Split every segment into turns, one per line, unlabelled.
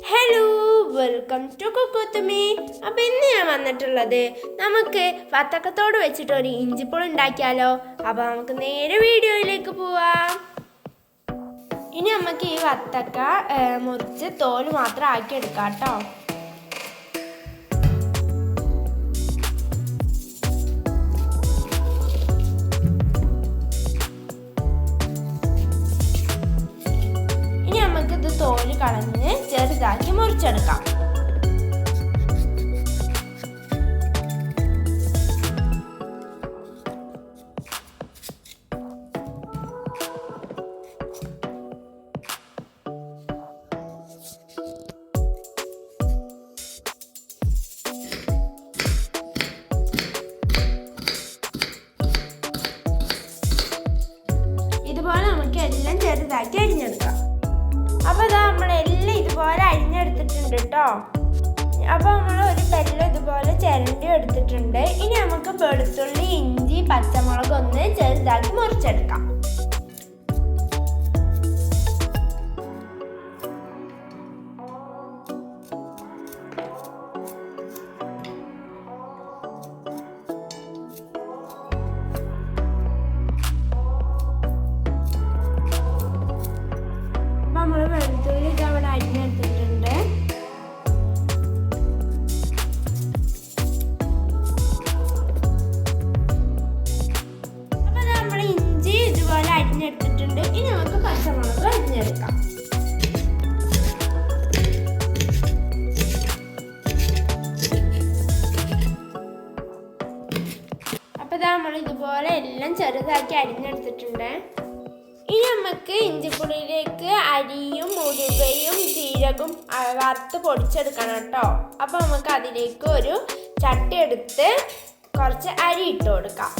Hello welcome to കുക്കുത്തുമി അപ്പൊ ഇന്ന് ഞാൻ വന്നിട്ടുള്ളത് നമുക്ക് വത്തക്കത്തോട് വെച്ചിട്ട് ഒരു ഇഞ്ചിപ്പോൾ ഉണ്ടാക്കിയാലോ. അപ്പൊ നമുക്ക് നേരെ വീഡിയോയിലേക്ക് പോവാം. ഇനി നമുക്ക് ഈ വത്തക്ക മുറിച്ച് തോൽ മാത്രം ആക്കി എടുക്കാം കേട്ടോ. ചെറുതാക്കി മുറിച്ചെടുക്കാം. ഇതുപോലെ നമുക്ക് എല്ലാം ചെറുതാക്കി അരിഞ്ഞെടുക്കാം. അപ്പോൾ ഇതാ നമ്മളെല്ലാം ഇതുപോലെ അരിഞ്ഞെടുത്തിട്ടുണ്ട് കേട്ടോ അപ്പോൾ നമ്മൾ ഒരു വെള്ളം ഇതുപോലെ ചിരണ്ടി എടുത്തിട്ടുണ്ട്. ഇനി നമുക്ക് വെളുത്തുള്ളി ഇഞ്ചി പച്ചമുളക് ഒന്ന് ചെറുതാക്കി മുറിച്ചെടുക്കാം. നമ്മൾ വെളുത്തുള്ളി ഇതവിടെ അരിഞ്ഞെടുത്തിട്ടുണ്ട് അപ്പം നമ്മൾ ഇഞ്ചി ഇതുപോലെ അരിഞ്ഞെടുത്തിട്ടുണ്ട് ഇനി നമുക്ക് പച്ചമുളക് അരിഞ്ഞെടുക്കാം. അപ്പോൾ നമ്മൾ ഇതുപോലെ എല്ലാം ചെറുതാക്കി അരിഞ്ഞെടുത്തിട്ടുണ്ട്. ഇനി നമുക്ക് ഇഞ്ചിപ്പുളിയിലേക്ക് അരിയും ഉലുവയും ജീരകവും വറുത്ത് പൊടിച്ചെടുക്കണം കേട്ടോ. അപ്പോൾ നമുക്ക് അതിലേക്ക് ഒരു ചട്ടി എടുത്ത് കുറച്ച് അരി ഇട്ട് കൊടുക്കാം.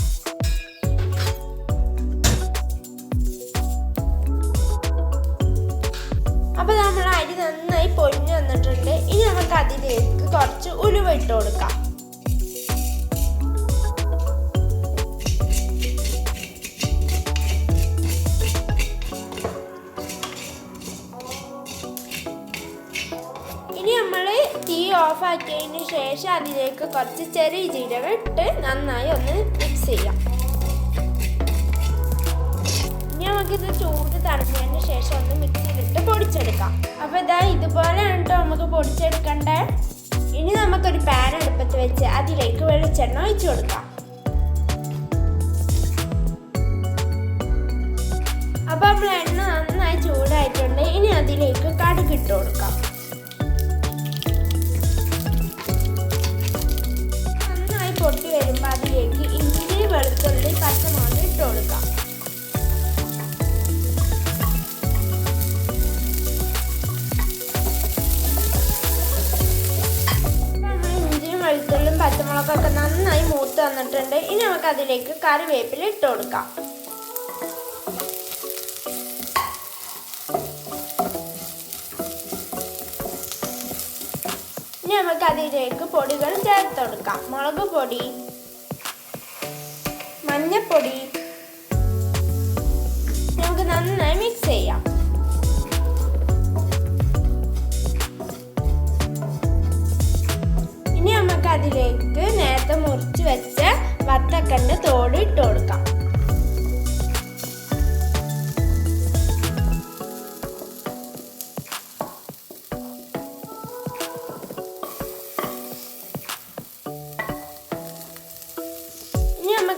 അപ്പോൾ നമ്മൾ അരി നന്നായി പൊഴിഞ്ഞു വന്നിട്ടുണ്ട്. ഇനി നമുക്ക് അതിലേക്ക് കുറച്ച് ഉലുവ ഇട്ട് കൊടുക്കാം. തീ ഓഫ് ആക്കിയതിന് ശേഷം അതിലേക്ക് കുറച്ച് ചെറിയ ജീരകം ഇട്ട് നന്നായി ഒന്ന് മിക്സ് ചെയ്യാം. ഇനി നമുക്കിത് ചൂട് തണുത്തതിന് ശേഷം ഒന്ന് മിക്സിയിലിട്ട് പൊടിച്ചെടുക്കാം. അപ്പോൾ ഇതാ ഇതുപോലെയാണ് കേട്ടോ നമുക്ക് പൊടിച്ചെടുക്കണ്ടേ. ഇനി നമുക്കൊരു പാൻ അടുപ്പത്ത് വെച്ച് അതിലേക്ക് വെളിച്ചെണ്ണ ഒഴിച്ചു കൊടുക്കാം. അപ്പോൾ നമ്മൾ എണ്ണ നന്നായി ചൂടായിട്ടുണ്ട്. ഇനി അതിലേക്ക് കടുകിട്ട് കൊടുക്കാം. വരുമ്പോൾ അതിലേക്ക് ഇഞ്ചി വെളുത്തുള്ളി പച്ചമുളക് ഇട്ട് കൊടുക്കാം. വെളുത്തുള്ളിയും പച്ചമുളകൊക്കെ നന്നായി മൂത്ത് വന്നിട്ടുണ്ട്. ഇനി നമുക്ക് അതിലേക്ക് കറിവേപ്പില ഇട്ട് കൊടുക്കാം. ഇനി നമുക്ക് അതിലേക്ക് പൊടികൾ ചേർത്ത് കൊടുക്കാം. മുളക് പൊടി. മഞ്ഞപ്പൊടി.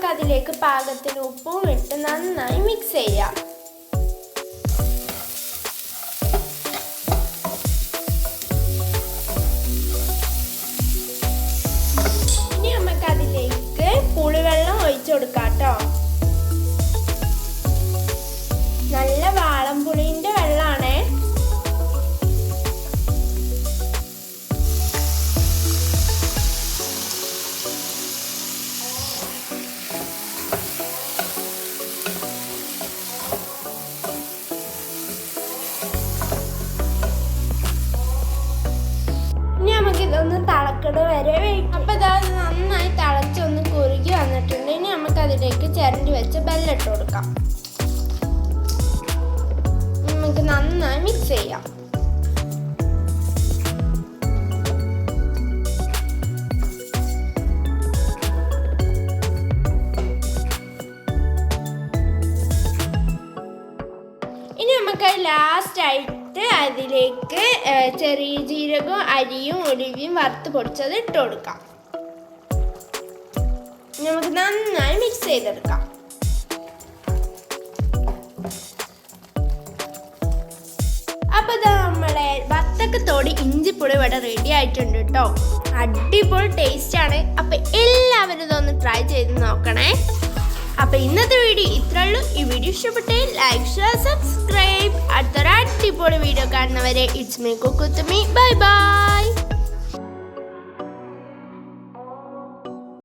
ഇനി നമുക്ക് അതിലേക്ക് പാകത്തിന് ഉപ്പും ഇട്ട് നന്നായി മിക്സ് ചെയ്യാം. ചൂട് വരെ വെയിറ്റ് അപ്പോൾ ഇതാ നന്നായി തിളച്ചൊന്ന് കുറുകി വന്നിട്ടുണ്ട്. ഇനി നമുക്ക് അതിലേക്ക് ചിരണ്ടി വെച്ച് ബെല്ലിട്ട് കൊടുക്കാം. നമുക്ക് നന്നായി മിക്സ് ചെയ്യാം. ഇനി നമുക്ക് ലാസ്റ്റ് ആയിട്ട് അതിലേക്ക് ചെറിയ ജീരകവും അരിയും ഒലിവിയും വറുത്ത് പൊടിച്ചത് ഇട്ട് കൊടുക്കാം. നമുക്ക് നന്നായി മിക്സ് ചെയ്തെടുക്കാം. അപ്പൊ ഇതാ നമ്മളെ വത്തക്കത്തോട് ഇഞ്ചിപ്പൊടി ഇവിടെ റെഡി ആയിട്ടുണ്ട് കേട്ടോ അടിപൊളി ടേസ്റ്റ് ആണ്. അപ്പൊ എല്ലാവരും ഇതൊന്ന് ട്രൈ ചെയ്ത് നോക്കണേ. അപ്പൊ ഇന്നത്തെ വീഡിയോ ഇത്രേ ഉള്ളൂ. ഈ വീഡിയോ ഇഷ്ടപ്പെട്ടേ ലൈക്ക് ഷെയർ സബ്സ്ക്രൈബ് അടുത്തൊരു അടിപൊളി വീഡിയോ കാണുന്നവരെ ഇറ്റ്സ് മേ കുക്കുത്തുമി ബൈ ബൈ